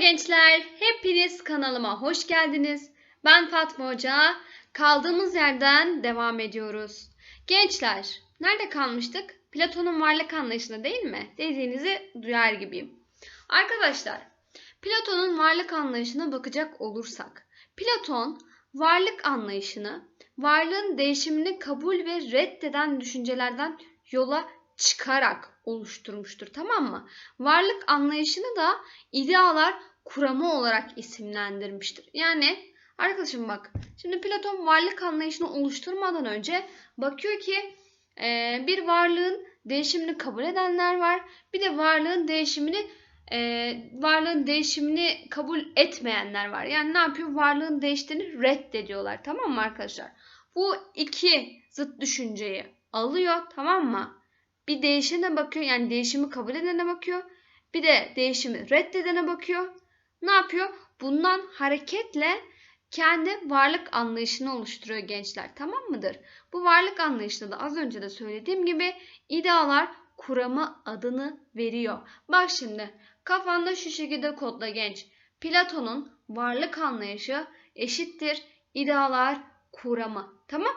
gençler, hepiniz kanalıma hoş geldiniz. Ben Fatma Hoca. Kaldığımız yerden devam ediyoruz. Gençler, nerede kalmıştık? Platon'un varlık anlayışında değil mi? Dediğinizi duyar gibiyim. Arkadaşlar, Platon'un varlık anlayışına bakacak olursak, Platon varlık anlayışını, varlığın değişimini kabul ve reddeden düşüncelerden yola çıkarak oluşturmuştur. Tamam mı? Varlık anlayışını da idealar kuramı olarak isimlendirmiştir. Yani arkadaşım bak şimdi Platon varlık anlayışını oluşturmadan önce bakıyor ki e, bir varlığın değişimini kabul edenler var. Bir de varlığın değişimini e, varlığın değişimini kabul etmeyenler var. Yani ne yapıyor? Varlığın değiştiğini reddediyorlar. Tamam mı arkadaşlar? Bu iki zıt düşünceyi alıyor. Tamam mı? Bir değişene bakıyor. Yani değişimi kabul edene bakıyor. Bir de değişimi reddedene bakıyor. Ne yapıyor? Bundan hareketle kendi varlık anlayışını oluşturuyor gençler. Tamam mıdır? Bu varlık anlayışında da az önce de söylediğim gibi idealar kuramı adını veriyor. Bak şimdi kafanda şu şekilde kodla genç. Platon'un varlık anlayışı eşittir idealar kuramı. Tamam?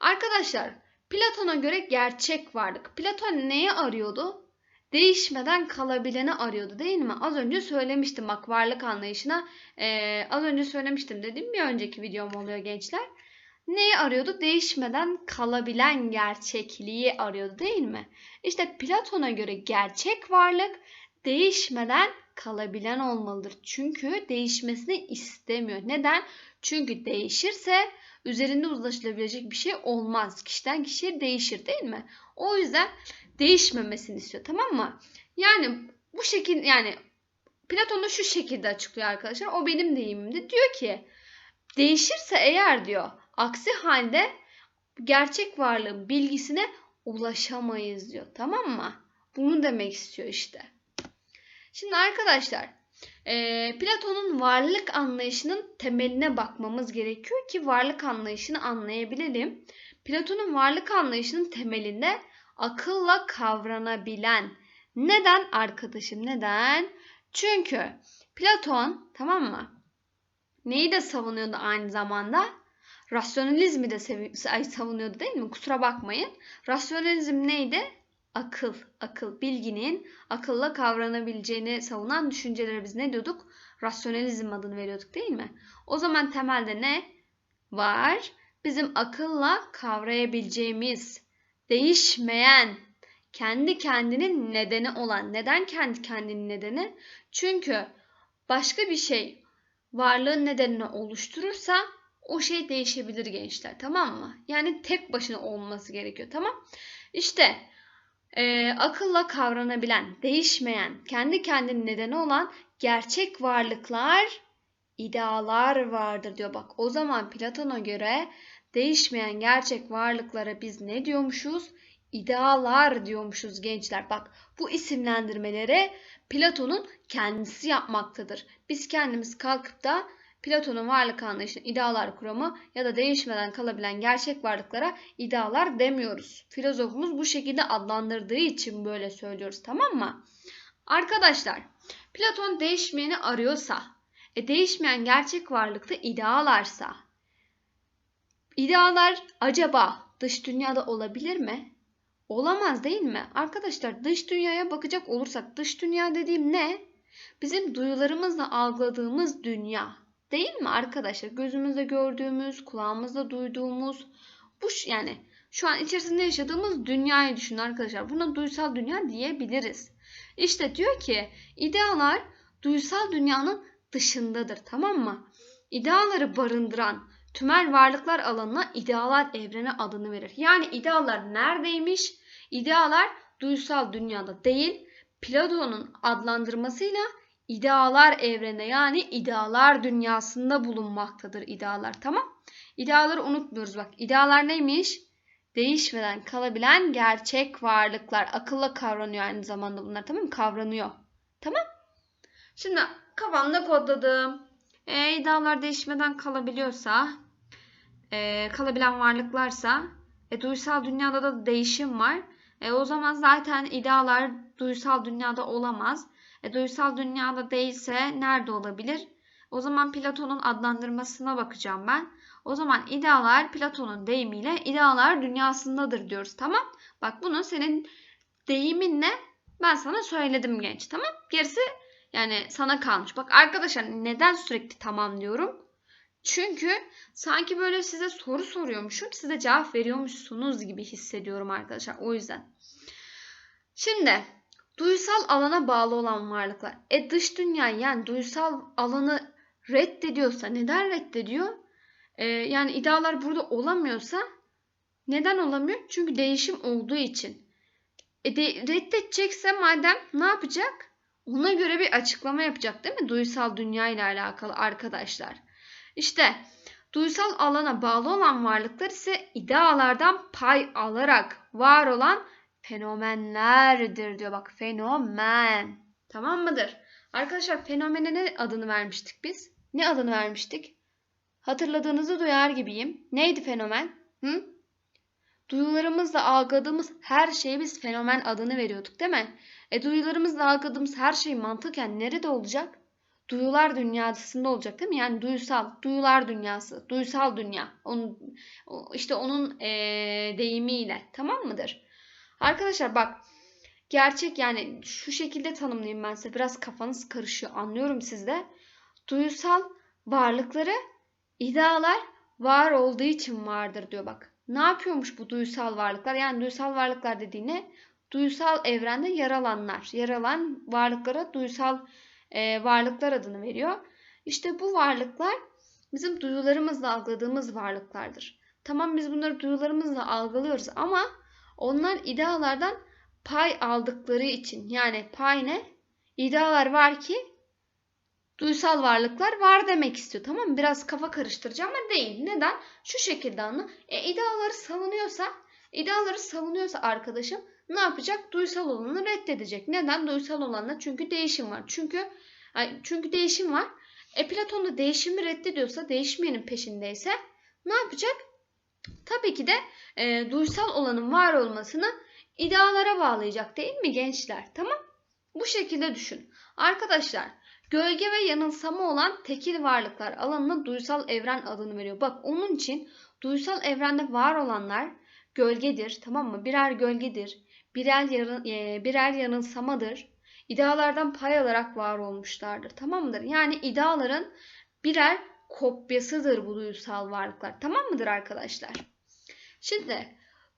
Arkadaşlar Platon'a göre gerçek varlık. Platon neyi arıyordu? Değişmeden kalabileni arıyordu değil mi? Az önce söylemiştim bak varlık anlayışına. Ee, az önce söylemiştim dedim bir önceki videom oluyor gençler. Neyi arıyordu? Değişmeden kalabilen gerçekliği arıyordu değil mi? İşte Platon'a göre gerçek varlık değişmeden kalabilen olmalıdır. Çünkü değişmesini istemiyor. Neden? Çünkü değişirse üzerinde uzlaşılabilecek bir şey olmaz. Kişiden kişiye değişir değil mi? O yüzden değişmemesini istiyor tamam mı? Yani bu şekilde yani Platon da şu şekilde açıklıyor arkadaşlar. O benim deyimimdi. Diyor ki değişirse eğer diyor aksi halde gerçek varlığın bilgisine ulaşamayız diyor. Tamam mı? Bunu demek istiyor işte. Şimdi arkadaşlar Platon'un varlık anlayışının temeline bakmamız gerekiyor ki varlık anlayışını anlayabilelim. Platon'un varlık anlayışının temelinde akılla kavranabilen. Neden arkadaşım? Neden? Çünkü Platon tamam mı? Neyi de savunuyordu aynı zamanda? Rasyonalizmi de savunuyordu değil mi? Kusura bakmayın. Rasyonalizm neydi? Akıl, akıl, bilginin akılla kavranabileceğini savunan düşüncelere biz ne diyorduk? Rasyonalizm adını veriyorduk değil mi? O zaman temelde ne var? Bizim akılla kavrayabileceğimiz, değişmeyen, kendi kendinin nedeni olan. Neden kendi kendinin nedeni? Çünkü başka bir şey varlığın nedenini oluşturursa o şey değişebilir gençler tamam mı? Yani tek başına olması gerekiyor tamam. İşte e, akılla kavranabilen, değişmeyen, kendi kendinin nedeni olan gerçek varlıklar, idealar vardır diyor. Bak o zaman Platon'a göre değişmeyen gerçek varlıklara biz ne diyormuşuz? İdealar diyormuşuz gençler. Bak bu isimlendirmeleri Platon'un kendisi yapmaktadır. Biz kendimiz kalkıp da Platon'un varlık anlayışını idealar kuramı ya da değişmeden kalabilen gerçek varlıklara idealar demiyoruz. Filozofumuz bu şekilde adlandırdığı için böyle söylüyoruz tamam mı? Arkadaşlar Platon değişmeyeni arıyorsa, e değişmeyen gerçek varlıkta idealarsa, idealar acaba dış dünyada olabilir mi? Olamaz değil mi? Arkadaşlar dış dünyaya bakacak olursak dış dünya dediğim ne? Bizim duyularımızla algıladığımız dünya. Değil mi arkadaşlar? Gözümüzde gördüğümüz, kulağımızda duyduğumuz bu yani şu an içerisinde yaşadığımız dünyayı düşünün arkadaşlar. Buna duysal dünya diyebiliriz. İşte diyor ki idealar duysal dünyanın dışındadır tamam mı? İdeaları barındıran tümel varlıklar alanına idealar evrene adını verir. Yani idealar neredeymiş? İdealar duysal dünyada değil, Platon'un adlandırmasıyla idealar evrene yani idealar dünyasında bulunmaktadır idealar. Tamam? İdeaları unutmuyoruz bak. İdealar neymiş? Değişmeden kalabilen gerçek varlıklar. Akılla kavranıyor aynı zamanda bunlar. Tamam mı? Kavranıyor. Tamam? Şimdi kafamda kodladım. E, idealar değişmeden kalabiliyorsa, e, kalabilen varlıklarsa, e, duysal dünyada da değişim var. E, o zaman zaten idealar duysal dünyada olamaz. E, duysal dünyada değilse nerede olabilir? O zaman Platon'un adlandırmasına bakacağım ben. O zaman idealar Platon'un deyimiyle idealar dünyasındadır diyoruz. Tamam? Bak bunu senin deyiminle ben sana söyledim genç. Tamam? Gerisi yani sana kalmış. Bak arkadaşlar neden sürekli tamam diyorum? Çünkü sanki böyle size soru soruyormuşum, size cevap veriyormuşsunuz gibi hissediyorum arkadaşlar. O yüzden. Şimdi duysal alana bağlı olan varlıklar. E dış dünya yani duysal alanı reddediyorsa neden reddediyor? Ee, yani idealar burada olamıyorsa neden olamıyor? Çünkü değişim olduğu için. E de, reddedecekse madem ne yapacak? Ona göre bir açıklama yapacak değil mi? Duysal dünya ile alakalı arkadaşlar. İşte duysal alana bağlı olan varlıklar ise idealardan pay alarak var olan fenomenlerdir diyor. Bak fenomen. Tamam mıdır? Arkadaşlar fenomene ne adını vermiştik biz? Ne adını vermiştik? Hatırladığınızı duyar gibiyim. Neydi fenomen? Hı? Duyularımızla algıladığımız her şeye biz fenomen adını veriyorduk değil mi? E duyularımızla algıladığımız her şey mantıken nerede olacak? Duyular dünyasında olacak değil mi? Yani duysal, duyular dünyası, duysal dünya. Onun, işte onun e, deyimiyle tamam mıdır? Arkadaşlar bak gerçek yani şu şekilde tanımlayayım ben size. Biraz kafanız karışıyor anlıyorum sizde. Duyusal varlıkları idealar var olduğu için vardır diyor bak. Ne yapıyormuş bu duysal varlıklar? Yani duysal varlıklar dediğine duysal evrende yer alanlar. Yer alan varlıklara duysal e, varlıklar adını veriyor. İşte bu varlıklar bizim duyularımızla algıladığımız varlıklardır. Tamam biz bunları duyularımızla algılıyoruz ama onlar idealardan pay aldıkları için yani pay ne? İdealar var ki duysal varlıklar var demek istiyor. Tamam mı? Biraz kafa karıştıracağım ama değil. Neden? Şu şekilde anla. E, ideaları savunuyorsa ideaları savunuyorsa arkadaşım ne yapacak? Duysal olanı reddedecek. Neden? Duysal olanla çünkü değişim var. Çünkü çünkü değişim var. E Platon da değişimi reddediyorsa, değişmeyenin peşindeyse ne yapacak? Tabii ki de e, duysal olanın var olmasını idealara bağlayacak değil mi gençler? Tamam? Bu şekilde düşün. Arkadaşlar gölge ve yanılsama olan tekil varlıklar alanına duysal evren adını veriyor. Bak onun için duysal evrende var olanlar gölgedir tamam mı? Birer gölgedir. Birer, yarın, e, birer yanılsamadır. İdealardan pay alarak var olmuşlardır. Tamam mıdır? Yani ideaların birer kopyasıdır bu duysal varlıklar. Tamam mıdır arkadaşlar? Şimdi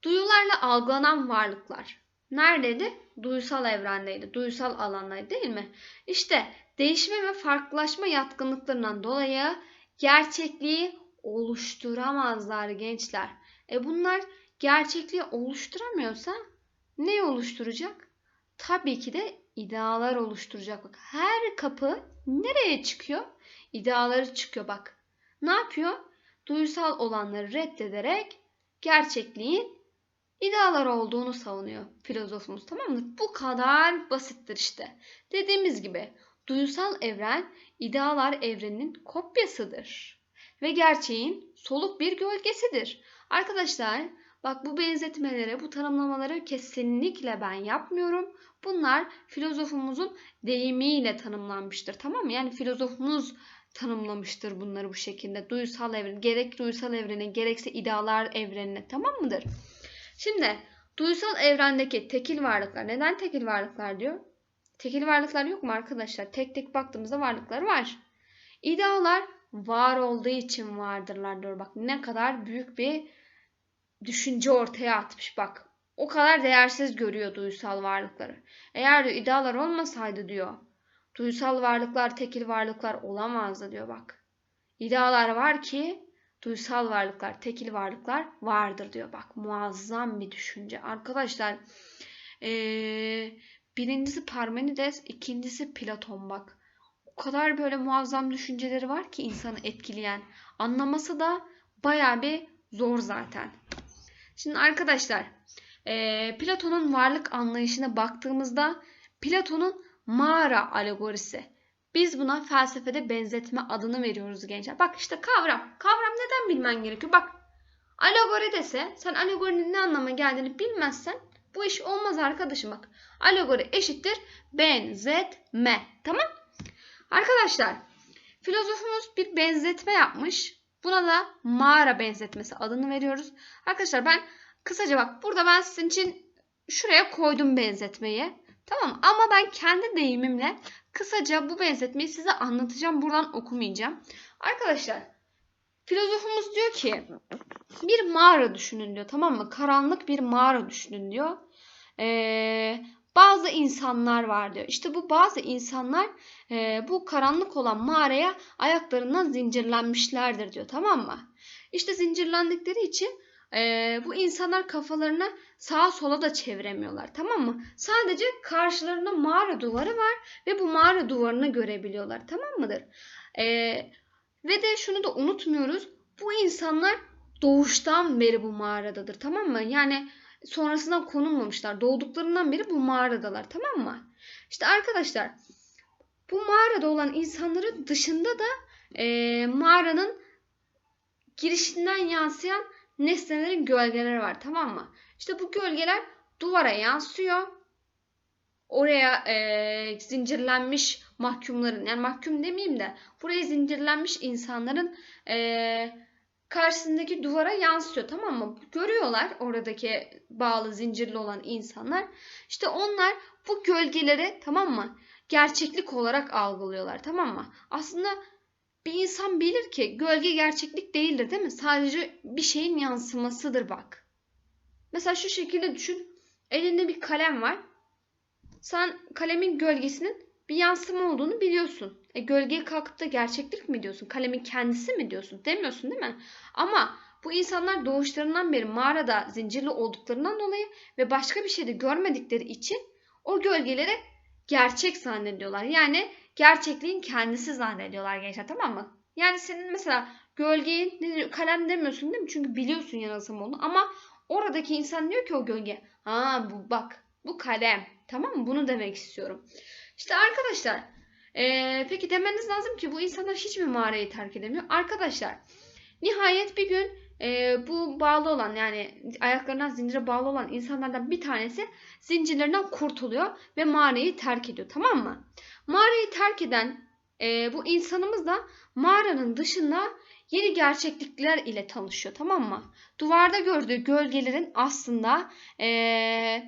duyularla algılanan varlıklar neredeydi? Duysal evrendeydi. Duysal alandaydı değil mi? İşte değişme ve farklılaşma yatkınlıklarından dolayı gerçekliği oluşturamazlar gençler. E bunlar gerçekliği oluşturamıyorsa ne oluşturacak? Tabii ki de idealar oluşturacak. Bak her kapı nereye çıkıyor? İdeaları çıkıyor bak. Ne yapıyor? Duysal olanları reddederek gerçekliğin idealar olduğunu savunuyor filozofumuz tamam mı? Bu kadar basittir işte. Dediğimiz gibi duysal evren idealar evreninin kopyasıdır ve gerçeğin soluk bir gölgesidir. Arkadaşlar bak bu benzetmelere, bu tanımlamaları kesinlikle ben yapmıyorum. Bunlar filozofumuzun deyimiyle tanımlanmıştır. Tamam mı? Yani filozofumuz tanımlamıştır bunları bu şekilde. Duysal evren, gerek duysal evrene gerekse idealar evrenine tamam mıdır? Şimdi duysal evrendeki tekil varlıklar. Neden tekil varlıklar diyor? Tekil varlıklar yok mu arkadaşlar? Tek tek baktığımızda varlıklar var. İdealar var olduğu için vardırlar diyor. Bak ne kadar büyük bir düşünce ortaya atmış bak. O kadar değersiz görüyor duysal varlıkları. Eğer diyor, idealar olmasaydı diyor. Duysal varlıklar tekil varlıklar olamazdı diyor bak. İdealar var ki duysal varlıklar, tekil varlıklar vardır diyor. Bak muazzam bir düşünce. Arkadaşlar ee, birincisi Parmenides, ikincisi Platon bak. O kadar böyle muazzam düşünceleri var ki insanı etkileyen. Anlaması da baya bir zor zaten. Şimdi arkadaşlar e, Platon'un varlık anlayışına baktığımızda Platon'un mağara alegorisi. Biz buna felsefede benzetme adını veriyoruz gençler. Bak işte kavram. Kavram neden bilmen gerekiyor? Bak alegori dese sen alegorinin ne anlama geldiğini bilmezsen Bu iş olmaz arkadaşım bak. Alegori eşittir benzetme. Tamam? Arkadaşlar filozofumuz bir benzetme yapmış. Buna da mağara benzetmesi adını veriyoruz. Arkadaşlar ben kısaca bak burada ben sizin için şuraya koydum benzetmeyi. Tamam ama ben kendi deyimimle kısaca bu benzetmeyi size anlatacağım. Buradan okumayacağım. Arkadaşlar filozofumuz diyor ki bir mağara düşünün diyor tamam mı? Karanlık bir mağara düşünün diyor. Ee, bazı insanlar var diyor. İşte bu bazı insanlar e, bu karanlık olan mağaraya ayaklarından zincirlenmişlerdir diyor tamam mı? İşte zincirlendikleri için e, bu insanlar kafalarını sağa sola da çeviremiyorlar tamam mı? Sadece karşılarında mağara duvarı var ve bu mağara duvarını görebiliyorlar tamam mıdır? E, ve de şunu da unutmuyoruz. Bu insanlar doğuştan beri bu mağaradadır tamam mı? Yani sonrasından konulmamışlar. Doğduklarından beri bu mağaradalar tamam mı? İşte arkadaşlar bu mağarada olan insanların dışında da e, mağaranın girişinden yansıyan nesnelerin gölgeleri var tamam mı? İşte bu gölgeler duvara yansıyor. Oraya e, zincirlenmiş mahkumların yani mahkum demeyeyim de buraya zincirlenmiş insanların e, karşısındaki duvara yansıyor tamam mı? Görüyorlar oradaki bağlı zincirli olan insanlar. İşte onlar bu gölgeleri tamam mı? Gerçeklik olarak algılıyorlar tamam mı? Aslında bir insan bilir ki gölge gerçeklik değildir değil mi? Sadece bir şeyin yansımasıdır bak. Mesela şu şekilde düşün. Elinde bir kalem var. Sen kalemin gölgesinin bir yansıma olduğunu biliyorsun. E, gölgeye kalkıp da gerçeklik mi diyorsun? Kalemin kendisi mi diyorsun? Demiyorsun değil mi? Ama bu insanlar doğuşlarından beri mağarada zincirli olduklarından dolayı ve başka bir şey de görmedikleri için o gölgeleri gerçek zannediyorlar. Yani gerçekliğin kendisi zannediyorlar gençler tamam mı? Yani senin mesela gölgeyi ne kalem demiyorsun değil mi? Çünkü biliyorsun yanılsam onu ama oradaki insan diyor ki o gölge ha bu bak bu kalem tamam mı? Bunu demek istiyorum. İşte arkadaşlar ee, peki demeniz lazım ki bu insanlar hiç mi mağarayı terk edemiyor? Arkadaşlar nihayet bir gün e, bu bağlı olan yani ayaklarından zincire bağlı olan insanlardan bir tanesi zincirlerinden kurtuluyor ve mağarayı terk ediyor tamam mı? Mağarayı terk eden e, bu insanımız da mağaranın dışında yeni gerçeklikler ile tanışıyor tamam mı? Duvarda gördüğü gölgelerin aslında e,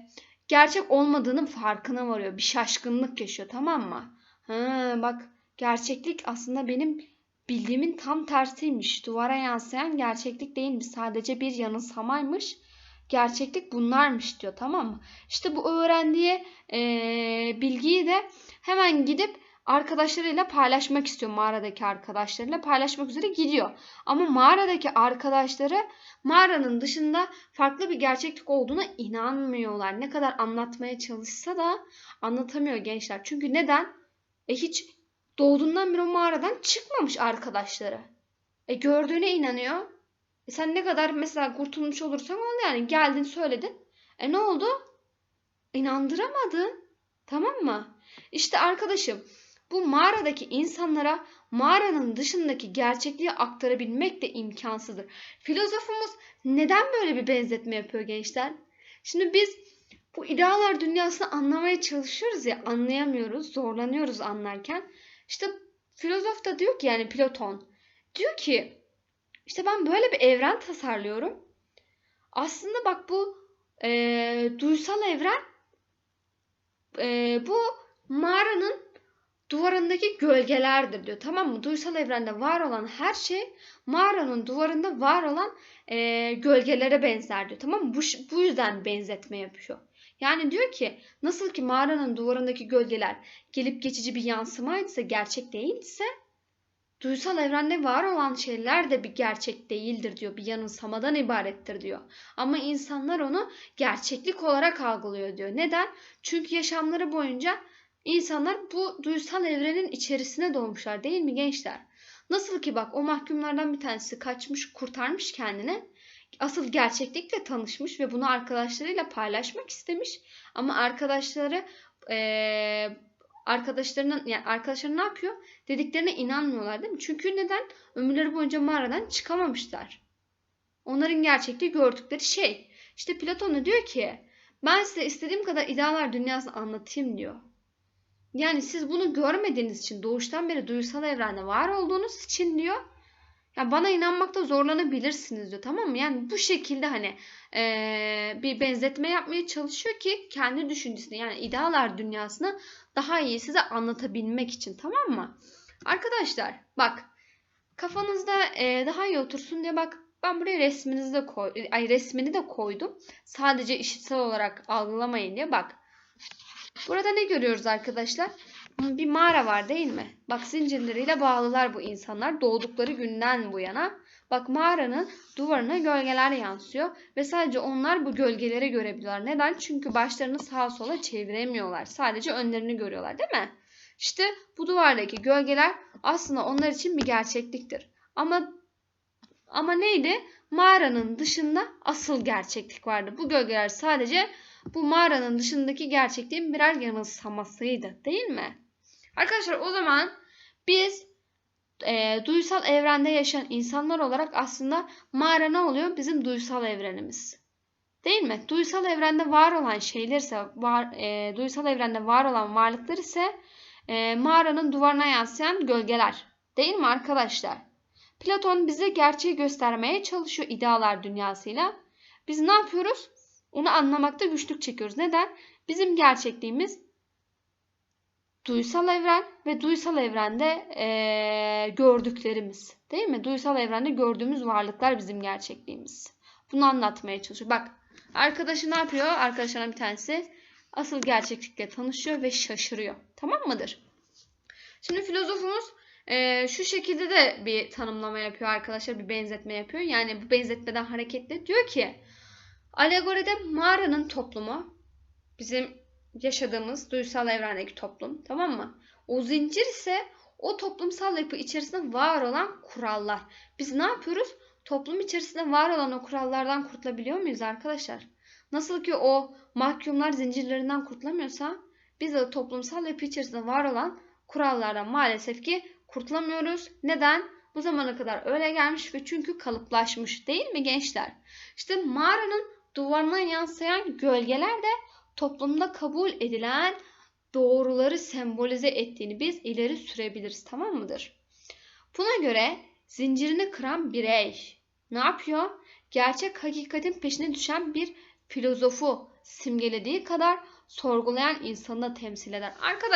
gerçek olmadığının farkına varıyor. Bir şaşkınlık yaşıyor tamam mı? Ha, bak gerçeklik aslında benim bildiğimin tam tersiymiş. Duvara yansıyan gerçeklik değilmiş. Sadece bir yanılsamaymış. Gerçeklik bunlarmış diyor tamam mı? İşte bu öğrendiği e, bilgiyi de hemen gidip arkadaşlarıyla paylaşmak istiyor mağaradaki arkadaşlarıyla paylaşmak üzere gidiyor. Ama mağaradaki arkadaşları mağaranın dışında farklı bir gerçeklik olduğuna inanmıyorlar. Ne kadar anlatmaya çalışsa da anlatamıyor gençler. Çünkü neden? E hiç doğduğundan beri o mağaradan çıkmamış arkadaşları. E gördüğüne inanıyor. E sen ne kadar mesela kurtulmuş olursan ol yani geldin söyledin. E ne oldu? İnandıramadın. Tamam mı? İşte arkadaşım bu mağaradaki insanlara mağaranın dışındaki gerçekliği aktarabilmek de imkansızdır. Filozofumuz neden böyle bir benzetme yapıyor gençler? Şimdi biz bu idealar dünyasını anlamaya çalışıyoruz ya anlayamıyoruz, zorlanıyoruz anlarken. İşte filozof da diyor ki yani Platon diyor ki işte ben böyle bir evren tasarlıyorum. Aslında bak bu e, duysal evren e, bu mağaranın duvarındaki gölgelerdir diyor. Tamam mı? Duysal evrende var olan her şey mağaranın duvarında var olan e, gölgelere benzer diyor. Tamam mı? Bu, bu yüzden benzetme yapıyor. Yani diyor ki nasıl ki mağaranın duvarındaki gölgeler gelip geçici bir yansımaysa gerçek değilse duysal evrende var olan şeyler de bir gerçek değildir diyor. Bir yanılsamadan ibarettir diyor. Ama insanlar onu gerçeklik olarak algılıyor diyor. Neden? Çünkü yaşamları boyunca insanlar bu duysal evrenin içerisine doğmuşlar değil mi gençler? Nasıl ki bak o mahkumlardan bir tanesi kaçmış kurtarmış kendini asıl gerçeklikle tanışmış ve bunu arkadaşlarıyla paylaşmak istemiş. Ama arkadaşları e, arkadaşlarının yani arkadaşları ne yapıyor? Dediklerine inanmıyorlar değil mi? Çünkü neden? Ömürleri boyunca mağaradan çıkamamışlar. Onların gerçekliği gördükleri şey. İşte Platon da diyor ki Ben size istediğim kadar idealar dünyasını anlatayım diyor. Yani siz bunu görmediğiniz için doğuştan beri duysal evrende var olduğunuz için diyor. Ya bana inanmakta zorlanabilirsiniz diyor tamam mı? Yani bu şekilde hani eee, bir benzetme yapmaya çalışıyor ki kendi düşüncesini yani idealar dünyasını daha iyi size anlatabilmek için tamam mı? Arkadaşlar bak kafanızda eee, daha iyi otursun diye bak ben buraya resminizi de koy, ay resmini de koydum. Sadece işitsel olarak algılamayın diye bak. Burada ne görüyoruz arkadaşlar? Bir mağara var değil mi? Bak zincirleriyle bağlılar bu insanlar doğdukları günden bu yana. Bak mağaranın duvarına gölgeler yansıyor ve sadece onlar bu gölgeleri görebiliyorlar. Neden? Çünkü başlarını sağa sola çeviremiyorlar. Sadece önlerini görüyorlar değil mi? İşte bu duvardaki gölgeler aslında onlar için bir gerçekliktir. Ama ama neydi? Mağaranın dışında asıl gerçeklik vardı. Bu gölgeler sadece bu mağaranın dışındaki gerçekliğin birer yanılsamasıydı değil mi? Arkadaşlar o zaman biz e, duysal evrende yaşayan insanlar olarak aslında mağara ne oluyor? Bizim duysal evrenimiz. Değil mi? Duysal evrende var olan şeyler ise, var, e, duysal evrende var olan varlıklar ise e, mağaranın duvarına yansıyan gölgeler. Değil mi arkadaşlar? Platon bize gerçeği göstermeye çalışıyor idealar dünyasıyla. Biz ne yapıyoruz? Onu anlamakta güçlük çekiyoruz. Neden? Bizim gerçekliğimiz duysal evren ve duysal evrende eee, gördüklerimiz. Değil mi? Duysal evrende gördüğümüz varlıklar bizim gerçekliğimiz. Bunu anlatmaya çalışıyor. Bak arkadaşı ne yapıyor? Arkadaşlarına bir tanesi asıl gerçeklikle tanışıyor ve şaşırıyor. Tamam mıdır? Şimdi filozofumuz eee, şu şekilde de bir tanımlama yapıyor arkadaşlar. Bir benzetme yapıyor. Yani bu benzetmeden hareketle diyor ki Alegoride mağaranın toplumu bizim yaşadığımız duysal evrendeki toplum tamam mı? O zincir ise o toplumsal yapı içerisinde var olan kurallar. Biz ne yapıyoruz? Toplum içerisinde var olan o kurallardan kurtulabiliyor muyuz arkadaşlar? Nasıl ki o mahkumlar zincirlerinden kurtulamıyorsa biz de toplumsal yapı içerisinde var olan kurallardan maalesef ki kurtulamıyoruz. Neden? Bu zamana kadar öyle gelmiş ve çünkü kalıplaşmış değil mi gençler? İşte mağaranın duvarına yansıyan gölgeler de toplumda kabul edilen doğruları sembolize ettiğini biz ileri sürebiliriz tamam mıdır? Buna göre zincirini kıran birey ne yapıyor? Gerçek hakikatin peşine düşen bir filozofu simgelediği kadar sorgulayan insanı da temsil eder. Arkadaşlar